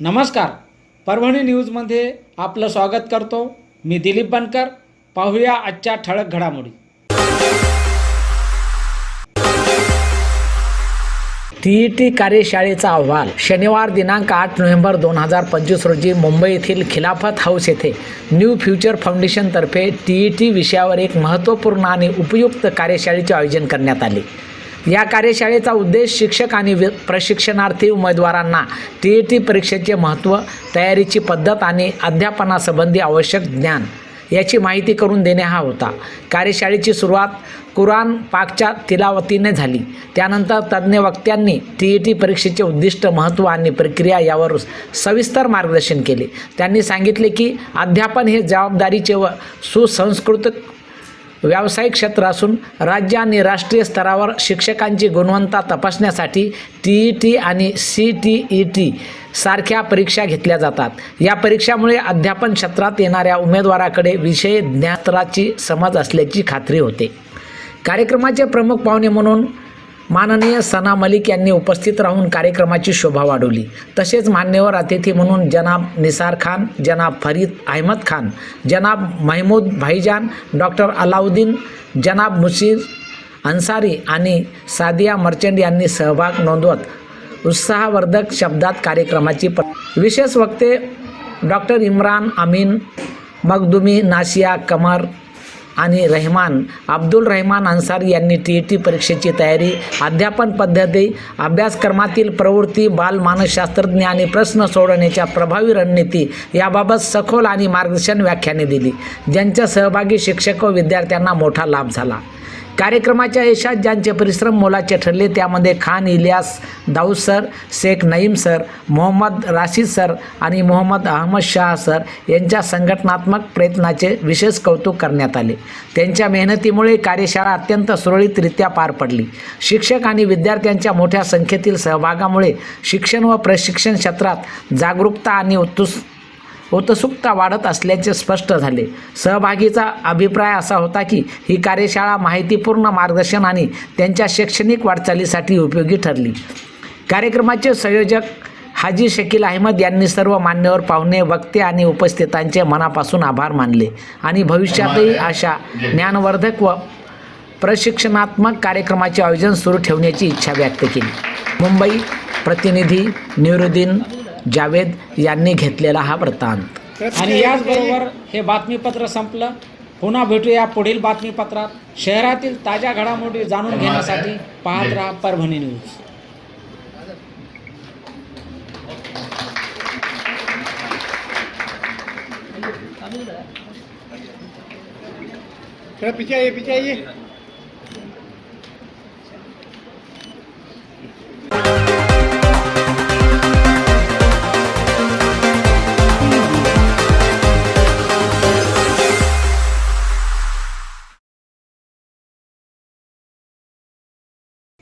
नमस्कार. परभणी न्यूजमध्ये आपलं स्वागत करतो. मी दिलीप बनकर. पाहूया आजच्या ठळक घडामोडी. टी ई टी कार्यशाळेचा अहवाल शनिवार दिनांक आठ नोव्हेंबर दोन हजार पंचवीस रोजी मुंबई येथील खिलाफत हाऊस येथे न्यू फ्युचर फाउंडेशनतर्फे टी ई टी विषयावर एक महत्त्वपूर्ण आणि उपयुक्त कार्यशाळेचे आयोजन करण्यात आले. या कार्यशाळेचा उद्देश शिक्षक आणि वि- प्रशिक्षणार्थी उमेदवारांना टी ई टी परीक्षेचे महत्त्व तयारीची पद्धत आणि अध्यापनासंबंधी आवश्यक ज्ञान याची माहिती करून देणे हा होता. कार्यशाळेची सुरुवात कुराण पाकच्या तिलावतीने झाली. त्यानंतर तज्ज्ञ वक्त्यांनी टी ई टी परीक्षेचे उद्दिष्ट महत्त्व आणि प्रक्रिया यावर सविस्तर मार्गदर्शन केले. त्यांनी सांगितले की अध्यापन हे जबाबदारीचे व सुसंस्कृत व्यावसायिक क्षेत्र असून राज्य आणि राष्ट्रीय स्तरावर शिक्षकांची गुणवत्ता तपासण्यासाठी टी ई टी आणि सी टी ई टी सारख्या परीक्षा घेतल्या जातात. या परीक्षामुळे अध्यापन क्षेत्रात येणाऱ्या उमेदवाराकडे विषय ज्ञात्राची समज असल्याची खात्री होते. कार्यक्रमाचे प्रमुख पाहुणे म्हणून माननीय सना मलिक यांनी उपस्थित राहून कार्यक्रमाची शोभा वाढवली. तसेच मान्यवर अतिथी म्हणून जनाब निसार खान जनाब फरीद अहमद खान जनाब महमूद भाईजान डॉक्टर अलाउद्दीन जनाब मुशीर अन्सारी आणि सादिया मर्चंट यांनी सहभाग नोंदवत उत्साहवर्धक शब्दात कार्यक्रमाची प विशेष वक्ते डॉक्टर इम्रान अमीन मखदुमी नाशिया कमर आणि रहमान अब्दुल रहमान अन्सारी यांनी टी ई टी परीक्षेची तयारी अध्यापन पद्धती अभ्यासक्रमातील प्रवृत्ती बालमानसशास्त्रज्ञ आणि प्रश्न सोडवण्याच्या प्रभावी रणनीती याबाबत सखोल आणि मार्गदर्शन व्याख्याने दिली. ज्यांच्या सहभागी शिक्षक व विद्यार्थ्यांना मोठा लाभ झाला. कार्यक्रमाच्या यशात ज्यांचे परिश्रम मोलाचे ठरले त्यामध्ये Khan Ilyas Daud sir Shaikh Naeem sir Mohammad Rashid sir आणि मोहम्मद अहमद शाह सर यांच्या संघटनात्मक प्रयत्नाचे विशेष कौतुक करण्यात आले. त्यांच्या मेहनतीमुळे कार्यशाळा अत्यंत सुरळीतरित्या पार पडली. शिक्षक आणि विद्यार्थ्यांच्या मोठ्या संख्येतील सहभागामुळे शिक्षण व प्रशिक्षण क्षेत्रात जागरूकता आणि उत्तुस उत्सुकता वाढत असल्याचे स्पष्ट झाले. सहभागीचा अभिप्राय असा होता की ही कार्यशाळा माहितीपूर्ण मार्गदर्शन आणि त्यांच्या शैक्षणिक वाटचालीसाठी उपयोगी ठरली. कार्यक्रमाचे संयोजक हाजी शकील अहमद यांनी सर्व मान्यवर पाहुणे वक्ते आणि उपस्थितांचे मनापासून आभार मानले आणि भविष्यातही अशा ज्ञानवर्धक व प्रशिक्षणात्मक कार्यक्रमाचे आयोजन सुरू ठेवण्याची इच्छा व्यक्त केली. मुंबई प्रतिनिधी निरुद्दीन जावेद यांनी घेतलेला हा वृत्तांत. आणि याचबरोबर हे बातमीपत्र संपलं. पुन्हा भेटूया पुढील बातमीपत्रात. शहरातील ताज्या घडामोडी जाणून घेण्यासाठी पाहत राहा परभणी न्यूज. थोड़ा पीछे